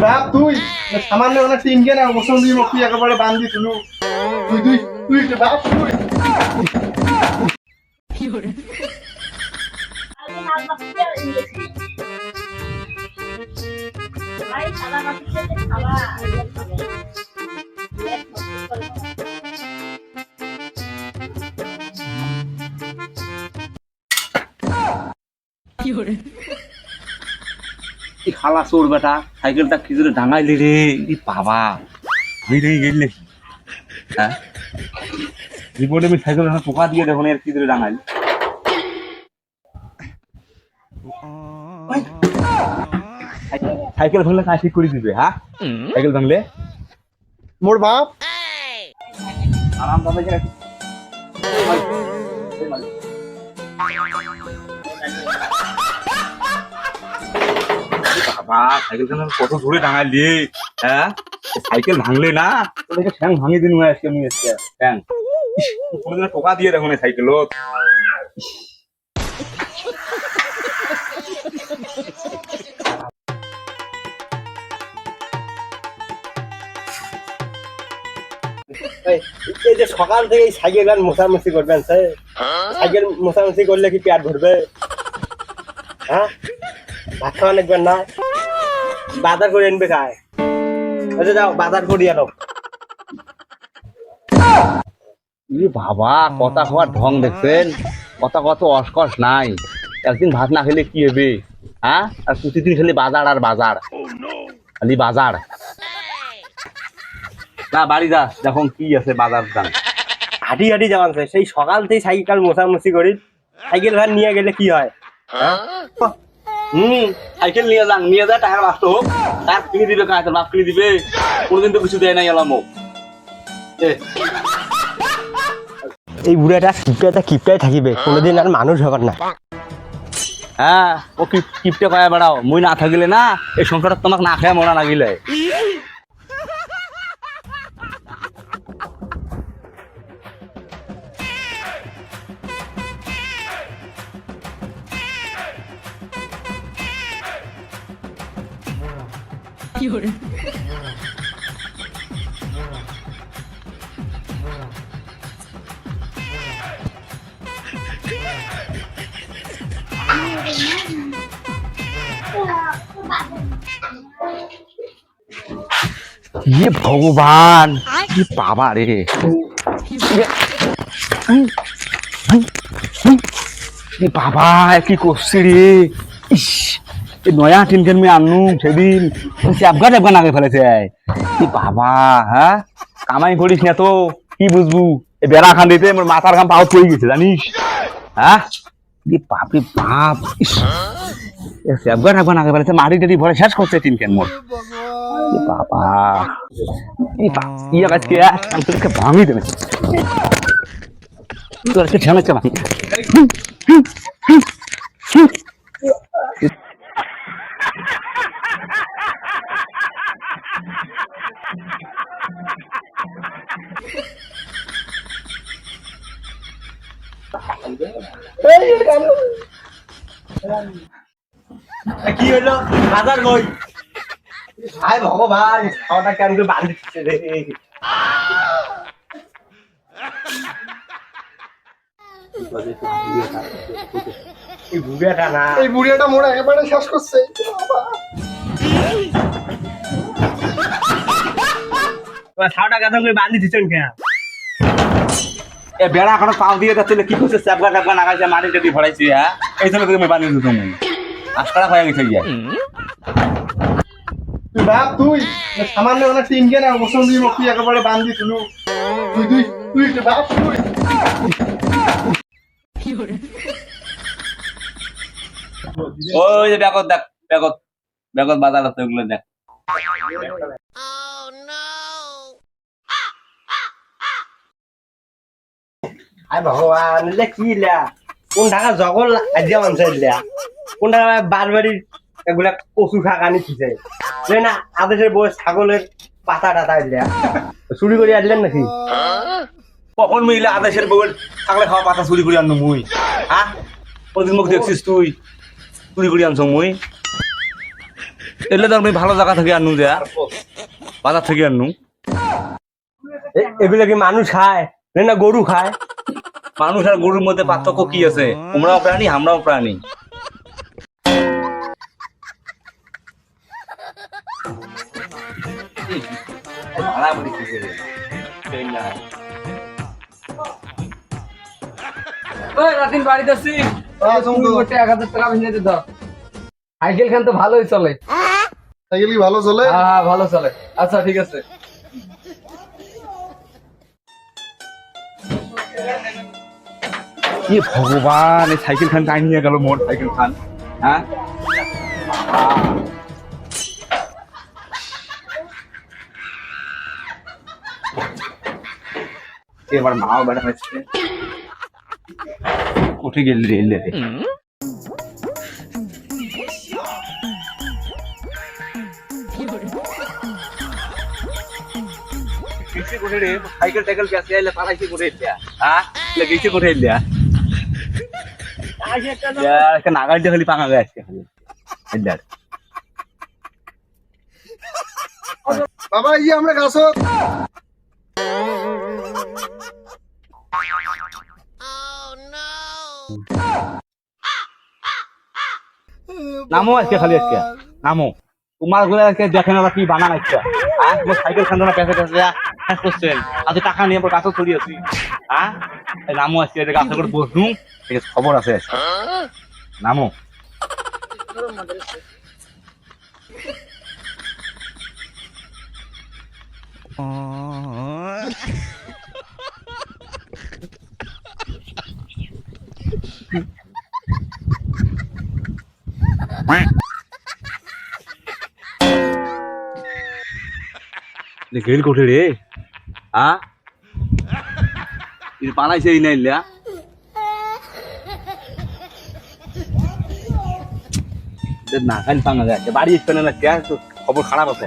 বাপ তুই, সামান্য মানে কে না মুসলমান দিয়ে মুখ একেবারে বান্ধি তুলু তুই তুই তুই বাপ, তুই। এই খালা চোর বেটা? সাইকেলটা কি করে ডাঙাইলি রে? ই বাবা। আমি রে গেলি। নাকি হ্যাঁ? রিপোর্টে আমি সাইকেল পোকা দিয়ে দেখুন আর কি করে ডাঙাইলি সাইকেল ভাঙলে কাজ ঠিক করে দিবে হ্যাঁ? সাইকেল ভাঙলে? মোর বাপ। আরাম দাদা কিনা বাবা সাইকেল কত ডাঙাই দিয়ে হ্যাঁ? সাইকেল ভাঙলে না? তোদেরকে ঠ্যাং ভাঙি দিন আজকে আমি আজকে ঠ্যাং। কোনোদিন টোকা দিয়ে দেখো না সাইকেলত এই এই যে সকাল থেকে এই সাইকেল আর মোছামুছি করবেন স্যার। সাইকেল মোছামুছি করলে কি পেট ভরবে? হ্যাঁ? ভাত খাওয়া লাগবেন না। বাজার করে আনবে খায় আচ্ছা যাও বাজার করি আনো। ই বাবা কথা খাওয়ার ঢং দেখছেন? কথা কত অস্কস নাই। একদিন ভাত না খেলে কি হবে? হ্যাঁ আর প্রতিদিন খালি বাজার আর বাজার। খালি বাজার। না বাড়ি যা যখন কি আছে বাজার দাম। হাঁটি হাঁটি যাওয়ান স্যার সেই সকাল থেকে সাইকেল মোছামুছি করি। সাইকেল ভান নিয়ে গেলে কি হয়? হ্যাঁ? হুম সাইকেল নিয়ে যান নিয়ে যা টাকার বাস্ত হোক। তার কিনে দিবে কাঁচের বাপ কিনে দিবে? কোনোদিন তো কিছু দেয় নাই এলাম এই বুড়াটা কিপটাটা কিপটাই থাকিবে কোনোদিন আর মানুষ হবার না হ্যাঁ ও কিপটে কয়া বেড়াও? মুই না থাকিলে না এই সংসারটা তোমাক না খায় মরা লাগিলে ইয়ে ভগবান কি বাবা রে। বাবা কি করছি রে? এই নয়া টিনকেন আমি আনু সেদিন চ্যাপগা চ্যাপগা নাগে ফেলেছে কি বাবা হ্যাঁ কামাই করিস না তো, কি বুঝবু? এই বেড়া খান দিতে আমার মাথার ঘাম পাও পড়ে গেছে, জানিস? হ্যাঁ কি বাপ রে বাপ ইস চ্যাপগা চ্যাপগা নাগে ফেলেছে মাটি টাটি ভরে শেষ করছে টিনকেন মোর। এ বাবা। এই বা ইয়া আজকে আমি তোকে ভাঙি দেবে। তোর আজকে ঠেলাচ্ছে ভাঙি কি হলো? বাজার কই হায় ভগবান খাওয়াটা কেন করে বান্ধি দিচ্ছে রে। এই বুড়াটা না। এই বুড়িয়াটা মোর একেবারে শেষ করছে। ছাওটা কথা করে বান্ধি দিচ্ছেন কেন? এ বেড়া এখনও পাও দিয়ে যাচ্ছে কি করছে? চ্যাপগা চ্যাপগা নাগাইছে মাটি টাটি ভরাইছি হ্যাঁ? এই জন্য তুমি বানিয়ে দিত তুমি আশকারা হয়ে গেছে গিয়া। তুই বাপ তুই সামান্য মানে টিন কেনা মুসলমান তুই মুখ একেবারে বান্ধি তুলু তুই তুই তুই বাপ তুই। ওই যে ব্যাগত দেখ ব্যাগত ব্যাগত বাজার আছে ওগুলো দেখ। আয় ভগবান এলে কি লা? কোন ঢাকা জগল আজিয়া মানুষ ইলা কোন ঢাকা বারবারি এগুলা কচু শাক আনি যে না আদেশের বয়স ছাগলের পাতা টাতা ইলা চুরি করে আনলেন নাকি কখন মিলে আদেশের বউল থাকলে খাওয়া পাতা চুরি করে আনলো মুই। হ্যাঁ প্রতিদিন মুখ দেখছিস তুই। চুরি করে আনছ মুই। এলে তো আমি ভালো জায়গা থেকে আনু দেয়া বাজার থেকে আনু। এগুলো কি মানুষ খায়? না গরু খায়? মানুষ আর গরুর মধ্যে পার্থক্য কি আছে? তোমরাও প্রাণী আমরাও প্রাণী। রাতিন বাড়িতে হ্যাঁ, এক হাজার টাকা ভেঙে দিত সাইকেল খান তো ভালোই চলে। সাইকেল কি ভালো চলে? হ্যাঁ হ্যাঁ ভালো চলে। আচ্ছা ঠিক আছে। কি ভগবান, এই সাইকেল খান টাই নিয়ে গেল মোর সাইকেল খান হ্যাঁ? এবার মাও বেড়া হয়েছে উঠে গেল রে এলে রে। কিসে করে রে সাইকেল টাইকেল পেছে আইলে পালাইছে করে হ্যাঁ? লাগিয়েছে করে ইল্লা একটা নাগাল দিয়ে খালি পাঙা গায়ে আজকে খালি। বাবা ইয়ে আমরা গাছ। নামো আজকে খালি আজকে। নামো। তোমারগুলো আজকে দেখেন ওরা কি বানান আজকে। হ্যাঁ তোমার সাইকেল খান না পেছে পেছে হ্যাঁ করছেন আজ টাকা নিয়ে পর গাছও ছড়িয়ে আছি। হ্যাঁ এই নামো আজকে এটা গাছে করে ঠিক আছে খবর আছে। নামো। গেল কোঠে রে হ্যাঁ বানাইছে এই নাইলা না খালি পাঙ্গা যায় বাড়ি ইচ্ছে না খবর খারাপ আছে।